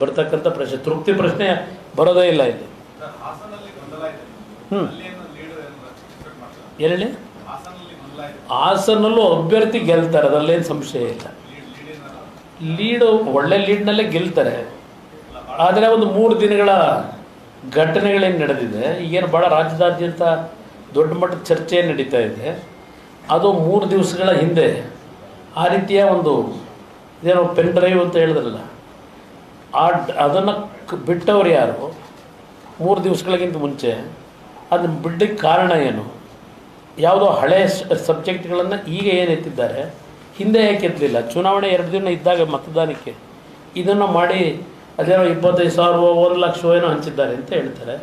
ಬರ್ತಕ್ಕಂಥ ಪ್ರಶ್ನೆ ತೃಪ್ತಿ ಪ್ರಶ್ನೆ ಬರೋದೇ ಇಲ್ಲ ಇದು. ಹ್ಞೂ ಏನು ಹೇಳಿ ಹಾಸನಲ್ಲಿ ಅಭ್ಯರ್ಥಿ ಗೆಲ್ತಾರೆ ಅದರಲ್ಲೇನು ಸಂಶಯ ಇಲ್ಲ. ಲೀಡ್ ಒಳ್ಳೆ ಲೀಡ್ನಲ್ಲೇ ಗೆಲ್ತಾರೆ. ಆದರೆ ಒಂದು ಮೂರು ದಿನಗಳ ಘಟನೆಗಳೇನು ನಡೆದಿದೆ ಈಗೇನು ಭಾಳ ರಾಜ್ಯದಾದ್ಯಂತ ದೊಡ್ಡ ಮಟ್ಟದ ಚರ್ಚೆ ನಡೀತಾ ಇದೆ. ಅದು ಮೂರು ದಿವಸಗಳ ಹಿಂದೆ ಆ ರೀತಿಯ ಒಂದು ಇದೇನೋ ಪೆನ್ ಡ್ರೈವ್ ಅಂತ ಹೇಳಿದ್ರಲ್ಲ. ಆ ಅದನ್ನು ಬಿಟ್ಟವ್ರು ಯಾರು? ಮೂರು ದಿವಸಗಳಿಗಿಂತ ಮುಂಚೆ ಅದನ್ನು ಬಿಡ್ಲಿಕ್ಕೆ ಕಾರಣ ಏನು? ಯಾವುದೋ ಹಳೆಯ ಸಬ್ಜೆಕ್ಟ್ಗಳನ್ನು ಈಗ ಏನು ಎತ್ತಿದ್ದಾರೆ? ಹಿಂದೆ ಯಾಕೆ ಎತ್ತಲಿಲ್ಲ ಚುನಾವಣೆ ಎರಡು ದಿನ ಇದ್ದಾಗ ಮತದಾನಕ್ಕೆ ಇದನ್ನು ಮಾಡಿ ಅದೇನೋ ಇಪ್ಪತ್ತೈದು ಸಾವಿರ, ಒಂದು ಲಕ್ಷ ಏನೋ ಹಂಚಿದ್ದಾರೆ ಅಂತ ಹೇಳ್ತಾರೆ.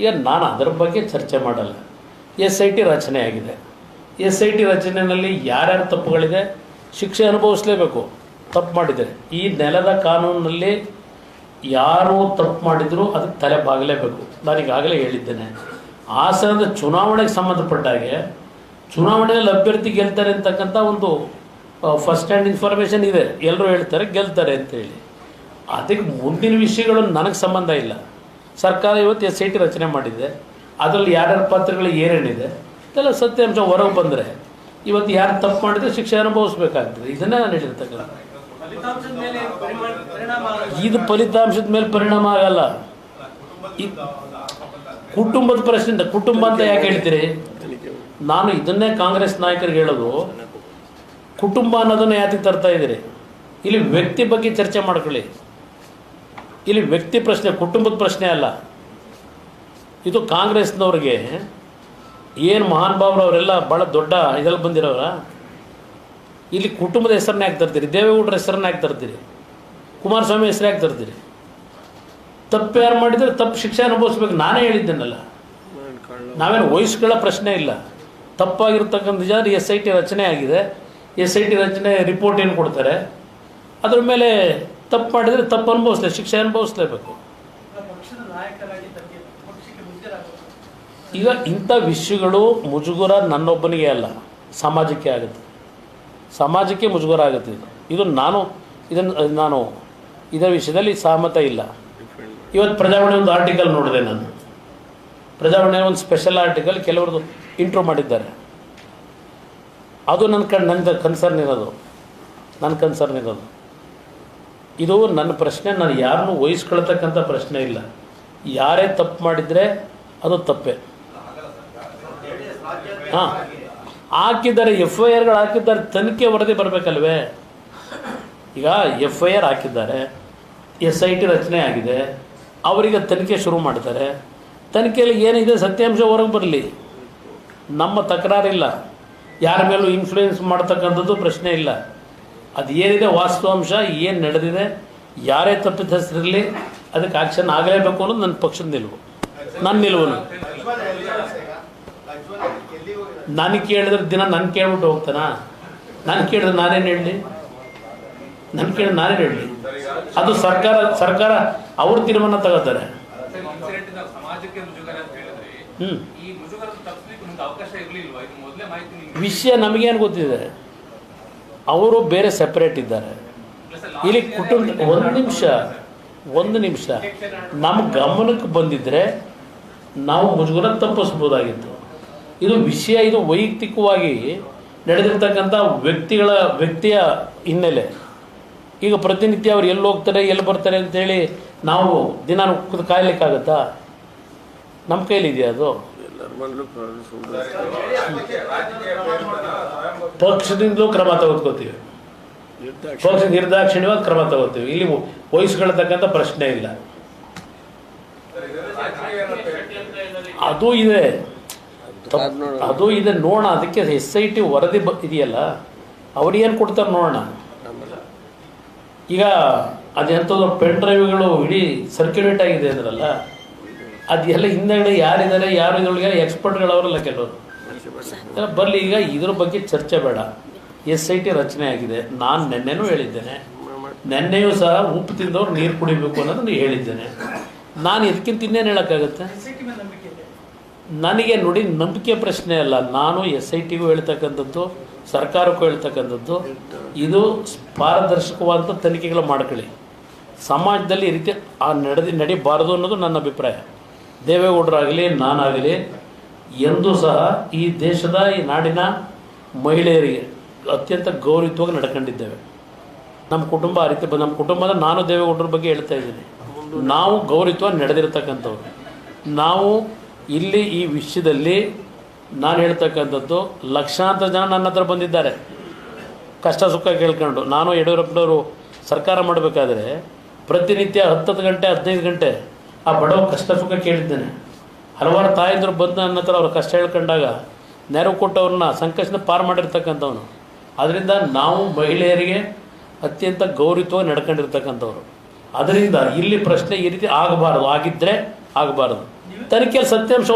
ಈಗ ನಾನು ಅದರ ಬಗ್ಗೆ ಚರ್ಚೆ ಮಾಡಲ್ಲ. ಎಸ್ ಐ ಟಿ ರಚನೆ ಆಗಿದೆ. ಎಸ್ ಐ ಟಿ ರಚನೆಯಲ್ಲಿ ಯಾರ್ಯಾರ ತಪ್ಪುಗಳಿದೆ? ಶಿಕ್ಷೆ ಅನುಭವಿಸಲೇಬೇಕು. ತಪ್ಪು ಮಾಡಿದರೆ ಈ ನೆಲದ ಕಾನೂನಿನಲ್ಲಿ ಯಾರು ತಪ್ಪು ಮಾಡಿದರೂ ಅದಕ್ಕೆ ತಲೆ ಬಾಗಲೇಬೇಕು. ನಾನು ಈಗಾಗಲೇ ಹೇಳಿದ್ದೇನೆ. ಹಾಸನದ ಚುನಾವಣೆಗೆ ಸಂಬಂಧಪಟ್ಟಾಗೆ ಚುನಾವಣೆಯಲ್ಲಿ ಅಭ್ಯರ್ಥಿ ಗೆಲ್ತಾರೆ ಅಂತಕ್ಕಂಥ ಒಂದು ಫಸ್ಟ್ ಹ್ಯಾಂಡ್ ಇನ್ಫಾರ್ಮೇಷನ್ ಇದೆ. ಎಲ್ಲರೂ ಹೇಳ್ತಾರೆ, ಗೆಲ್ತಾರೆ ಅಂತೇಳಿ ಅದಕ್ಕೆ ಮುಂದಿನ ವಿಷಯಗಳು ನನಗೆ ಸಂಬಂಧ ಇಲ್ಲ. ಸರ್ಕಾರ ಇವತ್ತು ಎಸ್ ಐ ಟಿ ರಚನೆ ಮಾಡಿದೆ. ಅದರಲ್ಲಿ ಯಾರ್ಯಾರ ಪಾತ್ರಗಳು ಏನೇನಿದೆ, ಇದೆಲ್ಲ ಸತ್ಯಾಂಶ ಹೊರಗೆ ಬಂದರೆ ಇವತ್ತು ಯಾರು ತಪ್ಪು ಮಾಡಿದರೆ ಶಿಕ್ಷೆ ಅನುಭವಿಸ್ಬೇಕಾಗ್ತದೆ. ಇದನ್ನೇ ನಾನು ಹೇಳಿರ್ತಕ್ಕಂಥ ಇದು ಫಲಿತಾಂಶದ ಮೇಲೆ ಪರಿಣಾಮ ಆಗಲ್ಲ. ಕುಟುಂಬದ ಪ್ರಶ್ನೆಯಿಂದ ಕುಟುಂಬ ಅಂತ ಯಾಕೆ ಹೇಳ್ತೀರಿ? ನಾನು ಇದನ್ನೇ ಕಾಂಗ್ರೆಸ್ ನಾಯಕರಿಗೆ ಹೇಳೋದು, ಕುಟುಂಬ ಅನ್ನೋದನ್ನ ಯಾತಿ ತರ್ತಾ ಇದ್ದೀರಿ? ಇಲ್ಲಿ ವ್ಯಕ್ತಿ ಬಗ್ಗೆ ಚರ್ಚೆ ಮಾಡ್ಕೊಳ್ಳಿ. ಇಲ್ಲಿ ವ್ಯಕ್ತಿ ಪ್ರಶ್ನೆ, ಕುಟುಂಬದ ಪ್ರಶ್ನೆ ಅಲ್ಲ. ಇದು ಕಾಂಗ್ರೆಸ್ನವ್ರಿಗೆ, ಏನು ಮಹಾನ್ ಭಾವರು ಅವರೆಲ್ಲ ಭಾಳ ದೊಡ್ಡ ಇದ್ರಲ್ಲಿ ಬಂದಿರೋರ? ಇಲ್ಲಿ ಕುಟುಂಬದ ಹೆಸರನ್ನ ಯಾಕೆ ತರ್ತೀರಿ ದೇವೇಗೌಡರ ಹೆಸರನ್ನ ಯಾಕೆ ತರ್ತೀರಿ ಕುಮಾರಸ್ವಾಮಿ ಹೆಸರು ಯಾಕೆ ತರ್ತೀರಿ ತಪ್ಪು ಯಾರು ಮಾಡಿದರೆ ತಪ್ಪು ಶಿಕ್ಷೆ ಅನುಭವಿಸ್ಬೇಕು. ನಾನೇ ಹೇಳಿದ್ದೇನಲ್ಲ. ನಾವೇನು ವಯಸ್ಸುಗಳ ಪ್ರಶ್ನೆ ಇಲ್ಲ. ತಪ್ಪಾಗಿರ್ತಕ್ಕಂಥ ನಿಜ ಎಸ್ ಐ ಟಿ ರಚನೆ ಆಗಿದೆ. ಎಸ್ ಐ ಟಿ ರಚನೆ ರಿಪೋರ್ಟ್ ಏನು ಕೊಡ್ತಾರೆ? ಅದ್ರ ಮೇಲೆ ತಪ್ಪು ಮಾಡಿದರೆ ತಪ್ಪು ಅನುಭವಿಸ್ಲೇ, ಶಿಕ್ಷೆ ಅನುಭವಿಸ್ಲೇಬೇಕು. ಈಗ ಇಂಥ ವಿಷಯಗಳು ಮುಜುಗುರ ನನ್ನೊಬ್ಬನಿಗೆ ಅಲ್ಲ, ಸಮಾಜಕ್ಕೆ ಆಗುತ್ತೆ. ಸಮಾಜಕ್ಕೆ ಮುಜುಗರ ಆಗುತ್ತೆ ಇದು ಇದು ನಾನು ಇದನ್ನು ನಾನು ಇದರ ವಿಷಯದಲ್ಲಿ ಸಹಮತ ಇಲ್ಲ. ಇವತ್ತು ಪ್ರಜಾವಾಣಿ ಒಂದು ಆರ್ಟಿಕಲ್ ನೋಡಿದೆ ನಾನು. ಪ್ರಜಾವಾಣಿ ಒಂದು ಸ್ಪೆಷಲ್ ಆರ್ಟಿಕಲ್ ಕೆಲವ್ರದ್ದು ಇಂಟ್ರೋ ಮಾಡಿದ್ದಾರೆ. ಅದು ನನ್ನ ಕಣ್ ನನ್ನ ಕನ್ಸರ್ನ್ ಇರೋದು. ನನ್ನ ಕನ್ಸರ್ನ್ ಇರೋದು. ಇದು ನನ್ನ ಪ್ರಶ್ನೆ ನಾನು ಯಾರನ್ನು ವಹಿಸ್ಕೊಳ್ತಕ್ಕಂಥ ಪ್ರಶ್ನೆ ಇಲ್ಲ. ಯಾರೇ ತಪ್ಪು ಮಾಡಿದರೆ ಅದು ತಪ್ಪೇ. ಹಾಂ. ಹಾಕಿದ್ದಾರೆ ಎಫ್ ಐ ಆರ್ಗಳು ಹಾಕಿದ್ದಾರೆ, ತನಿಖೆ ವರದಿ ಬರಬೇಕಲ್ವೇ? ಈಗ ಎಫ್ ಐ ಆರ್ ಹಾಕಿದ್ದಾರೆ ಎಸ್ ಐ ಟಿ ರಚನೆ ಆಗಿದೆ, ಅವರಿಗೆ ತನಿಖೆ ಶುರು ಮಾಡ್ತಾರೆ ತನಿಖೆಯಲ್ಲಿ ಏನಿದೆ ಸತ್ಯಾಂಶ ಹೊರಗೆ ಬರಲಿ. ನಮ್ಮ ತಕರಾರಿಲ್ಲ. ಯಾರ ಮೇಲೂ ಇನ್ಫ್ಲೂಯೆನ್ಸ್ ಮಾಡ್ತಕ್ಕಂಥದ್ದು ಪ್ರಶ್ನೆ ಇಲ್ಲ. ಅದು ಏನಿದೆ ವಾಸ್ತವಾಂಶ, ಏನು ನಡೆದಿದೆ, ಯಾರೇ ತಪ್ಪಿತಸ್ಥರಿರಲಿ ಅದಕ್ಕೆ ಆಕ್ಷನ್ ಆಗಲೇಬೇಕು ಅನ್ನೋದು ನನ್ನ ಪಕ್ಷದ ನಿಲುವು. ನನ್ನ ನಿಲುವು ನನಗೆ ಕೇಳಿದ್ರೆ ದಿನ ನಾನು ಕೇಳ್ಬಿಟ್ಟು ಹೋಗ್ತಾನ? ನಾನು ಕೇಳಿದ್ರೆ ನಾನೇನು ಹೇಳಲಿ? ನನ್ನ ಕೇಳಿದ್ರೆ ನಾನೇನು ಹೇಳಲಿ? ಅದು ಸರ್ಕಾರ ಸರ್ಕಾರ ಅವ್ರ ತೀರ್ಮಾನ ತಗೋತಾರೆ. ವಿಷಯ ನಮಗೇನು ಗೊತ್ತಿದೆ? ಅವರು ಬೇರೆ ಸೆಪರೇಟ್ ಇದ್ದಾರೆ. ಇಲ್ಲಿ ಕುಟುಂಬ, ಒಂದು ನಿಮಿಷ ಒಂದು ನಿಮಿಷ. ನಮ್ಮ ಗಮನಕ್ಕೆ ಬಂದಿದ್ದರೆ ನಾವು ಮುಜುಗರ ತಪ್ಪಿಸ್ಬೋದಾಗಿತ್ತು. ಇದು ವಿಷಯ, ಇದು ವೈಯಕ್ತಿಕವಾಗಿ ನಡೆದಿರ್ತಕ್ಕಂಥ ವ್ಯಕ್ತಿಗಳ, ವ್ಯಕ್ತಿಯ ಹಿನ್ನೆಲೆ. ಈಗ ಪ್ರತಿನಿತ್ಯ ಅವ್ರು ಎಲ್ಲಿ ಹೋಗ್ತಾರೆ, ಎಲ್ಲಿ ಬರ್ತಾರೆ ಅಂತೇಳಿ ನಾವು ದಿನ ಕಾಯ್ಲಿಕ್ಕಾಗತ್ತಾ? ನಮ್ಮ ಕೈಲಿದೆಯಾ ಅದು? ಪಕ್ಷದಿಂದಲೂ ಕ್ರಮ ತಗೋತೀವಿ ಪಕ್ಷ ನಿರ್ದಾಕ್ಷಿಣ್ಯವಾಗಿ ಕ್ರಮ ತಗೋತೀವಿ ಇಲ್ಲಿ ವಯಸ್ಸುಗಳತಕ್ಕಂಥ ಪ್ರಶ್ನೆ ಇಲ್ಲ. ಅದು ಇದೆ. ಅದು ಇದೆ ನೋಡೋಣ. ಅದಕ್ಕೆ ಎಸ್ ಐ ಟಿ ವರದಿ ಬ ಇದೆಯಲ್ಲ ಅವ್ರು ಏನು ಕೊಡ್ತಾರೆ ನೋಡೋಣ. ಈಗ ಅದೆಂಥದ್ದು ಪೆನ್ ಡ್ರೈವ್ಗಳು ಇಡೀ ಸರ್ಕ್ಯುಲೇಟ್ ಆಗಿದೆ ಅಂದ್ರಲ್ಲ ಅದೆಲ್ಲ ಹಿಂದೆಗಡೆ ಯಾರಿದ್ದಾರೆ ಯಾರು ಇದ್ರೊಳಗೆ ಎಕ್ಸ್ಪರ್ಟ್ಗಳವರಲ್ಲ ಕೆಲವರು. ಬರಲಿ ಈಗ ಇದ್ರ ಬಗ್ಗೆ ಚರ್ಚೆ ಬೇಡ. ಎಸ್ ಐ ಟಿ ರಚನೆ ಆಗಿದೆ. ನಾನು ನಿನ್ನೆನೂ ಹೇಳಿದ್ದೇನೆ. ನೆನ್ನೆಯೂ ಸಹ ಉಪ್ಪು ತಿಂದವ್ರು ನೀರು ಕುಡಿಬೇಕು ಅನ್ನೋದನ್ನು ಹೇಳಿದ್ದೇನೆ. ನಾನು ಇದಕ್ಕಿಂತ ಇನ್ನೇನು ಹೇಳೋಕ್ಕಾಗುತ್ತೆ ಎಸ್ಐಟಿ ಮೇಲೆ ನಂಬಿಕೆ ಇದೆ ನನಗೆ ನೋಡಿ ನಂಬಿಕೆ ಪ್ರಶ್ನೆ ಅಲ್ಲ. ನಾನು ಎಸ್ ಐ ಟಿಗೂ ಹೇಳ್ತಕ್ಕಂಥದ್ದು, ಸರ್ಕಾರಕ್ಕೂ ಹೇಳ್ತಕ್ಕಂಥದ್ದು, ಇದು ಪಾರದರ್ಶಕವಾದಂಥ ತನಿಖೆಗಳು ಮಾಡ್ಕೊಳ್ಳಿ. ಸಮಾಜದಲ್ಲಿ ಈ ರೀತಿ ಆ ನಡೆದಿ, ನಡಿಬಾರದು ಅನ್ನೋದು ನನ್ನ ಅಭಿಪ್ರಾಯ. ದೇವೇಗೌಡರಾಗಲಿ, ನಾನಾಗಲಿ, ಎಂದೂ ಸಹ ಈ ದೇಶದ, ಈ ನಾಡಿನ ಮಹಿಳೆಯರಿಗೆ ಅತ್ಯಂತ ಗೌರವಿತವಾಗಿ ನಡ್ಕೊಂಡಿದ್ದೇವೆ. ನಮ್ಮ ಕುಟುಂಬ ಆ ರೀತಿ ನಮ್ಮ ಕುಟುಂಬದ ನಾನು ದೇವೇಗೌಡರ ಬಗ್ಗೆ ಹೇಳ್ತಾ ಇದ್ದೀನಿ. ನಾವು ಗೌರವಿತವಾಗಿ ನಡೆದಿರ್ತಕ್ಕಂಥವ್ರು. ನಾವು ಇಲ್ಲಿ ಈ ವಿಷಯದಲ್ಲಿ ನಾನು ಹೇಳ್ತಕ್ಕಂಥದ್ದು ಲಕ್ಷಾಂತರ ಜನ ನನ್ನ ಹತ್ರ ಬಂದಿದ್ದಾರೆ. ಕಷ್ಟ ಸುಖ ಕೇಳ್ಕೊಂಡು. ನಾನು ಯಡಿಯೂರಪ್ಪನವರು ಸರ್ಕಾರ ಮಾಡಬೇಕಾದ್ರೆ ಪ್ರತಿನಿತ್ಯ ಹತ್ತತ್ತು ಗಂಟೆ, ಹದಿನೈದು ಗಂಟೆ ಆ ಬಡವ ಕಷ್ಟ ಸುಖ ಕೇಳಿದ್ದೇನೆ. ಹಲವಾರು ತಾಯಂದರು ಬಂದು ನನ್ನ ಹತ್ರ ಅವ್ರ ಕಷ್ಟ ಹೇಳ್ಕೊಂಡಾಗ ನೆರವು ಕೊಟ್ಟವ್ರನ್ನ ಸಂಕಷ್ಟನ ಪಾರು ಮಾಡಿರ್ತಕ್ಕಂಥವನು ಅದರಿಂದ ನಾವು ಮಹಿಳೆಯರಿಗೆ ಅತ್ಯಂತ ಗೌರವವಾಗಿ ನಡ್ಕೊಂಡಿರ್ತಕ್ಕಂಥವ್ರು. ಅದರಿಂದ ಇಲ್ಲಿ ಪ್ರಶ್ನೆ ಈ ರೀತಿ ಆಗಬಾರದು. ಆಗಿದ್ದರೆ ಆಗಬಾರದು. ತನಿಖೆಯಲ್ಲಿ ಸತ್ಯಾಂಶ ಹೊರ